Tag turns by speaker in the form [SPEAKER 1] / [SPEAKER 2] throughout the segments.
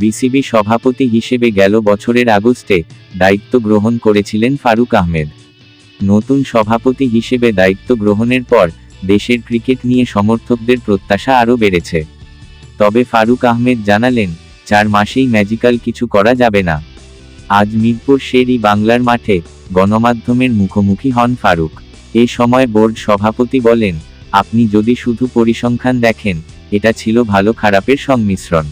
[SPEAKER 1] BCB সভাপতি হিসেবে গেল বছরের আগস্টে দায়িত্ব গ্রহণ করেছিলেন ফারুক আহমেদ। নতুন সভাপতি হিসেবে দায়িত্ব গ্রহণের পর দেশের ক্রিকেট নিয়ে সমর্থকদের প্রত্যাশা আরও বেড়েছে। তবে ফারুক আহমেদ জানালেন, চার মাসেই ম্যাজিক্যাল কিছু করা যাবে না। আজ মিরপুর শেরি বাংলার মাঠে গণমাধ্যমের মুখোমুখি হন ফারুক। এ সময় বোর্ড সভাপতি বলেন, আপনি যদি শুধু পরিসংখ্যান দেখেন, এটা ছিল ভালো খারাপের সংমিশ্রণ।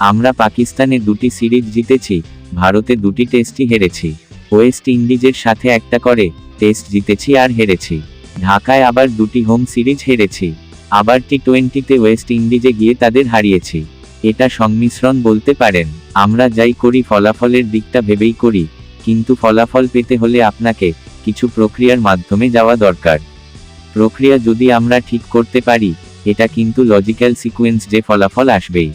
[SPEAKER 1] আমরা পাকিস্তানে দুটি সিরিজ জিতেছি, ভারতে দুটি টেস্টই হেরেছি। ওয়েস্ট ইন্ডিজের সাথে একটা করে টেস্ট জিতেছি আর হেরেছি। ঢাকায় আবার দুটি হোম সিরিজ হেরেছি। আবার টি টোয়েন্টিতে ওয়েস্ট ইন্ডিজে গিয়ে তাদের হারিয়েছি। এটা সংমিশ্রণ বলতে পারেন, আমরা যাই করি ফলাফলের দিকটা ভেবেই করি, কিন্তু ফলাফল পেতে হলে আপনাকে কিছু প্রক্রিয়ার মাধ্যমে যাওয়া দরকার। প্রক্রিয়া যদি আমরা ঠিক করতে পারি, এটা কিন্তু লজিক্যাল সিকোয়েন্স যে ফলাফল আসবেই।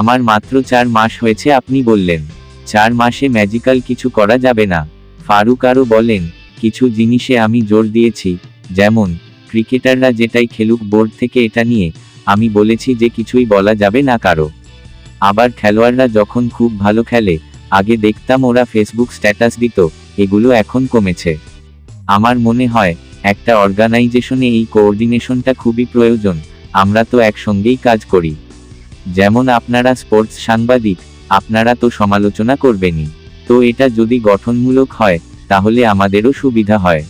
[SPEAKER 1] আমার মাত্র চার মাস হয়েছে আপনি বললেন। চার মাসে ম্যাজিক্যাল কিছু করা যাবে না। ফারুক আরও বলেন, কিছু জিনিসে আমি জোর দিয়েছি, যেমন, ক্রিকেটাররা যেটাই খেলুক বোর্ড থেকে এটা নিয়ে, আমি বলেছি যে কিছুই বলা যাবে না কারও। আবার খেলোয়াড়রা যখন খুব ভালো খেলে, আগে দেখতাম ওরা ফেসবুক স্ট্যাটাস দিত, এগুলো এখন কমেছে। আমার মনে হয়, একটা অর্গানাইজেশনে এই কোঅর্ডিনেশনটা খুবই প্রয়োজন, আমরা তো একসঙ্গেই কাজ করি। যেমন আপনারা স্পোর্টস সাংবাদিক, আপনারা তো সমালোচনা করবেনই। তো এটা যদি গঠনমূলক হয়, তাহলে আমাদেরও সুবিধা হয়।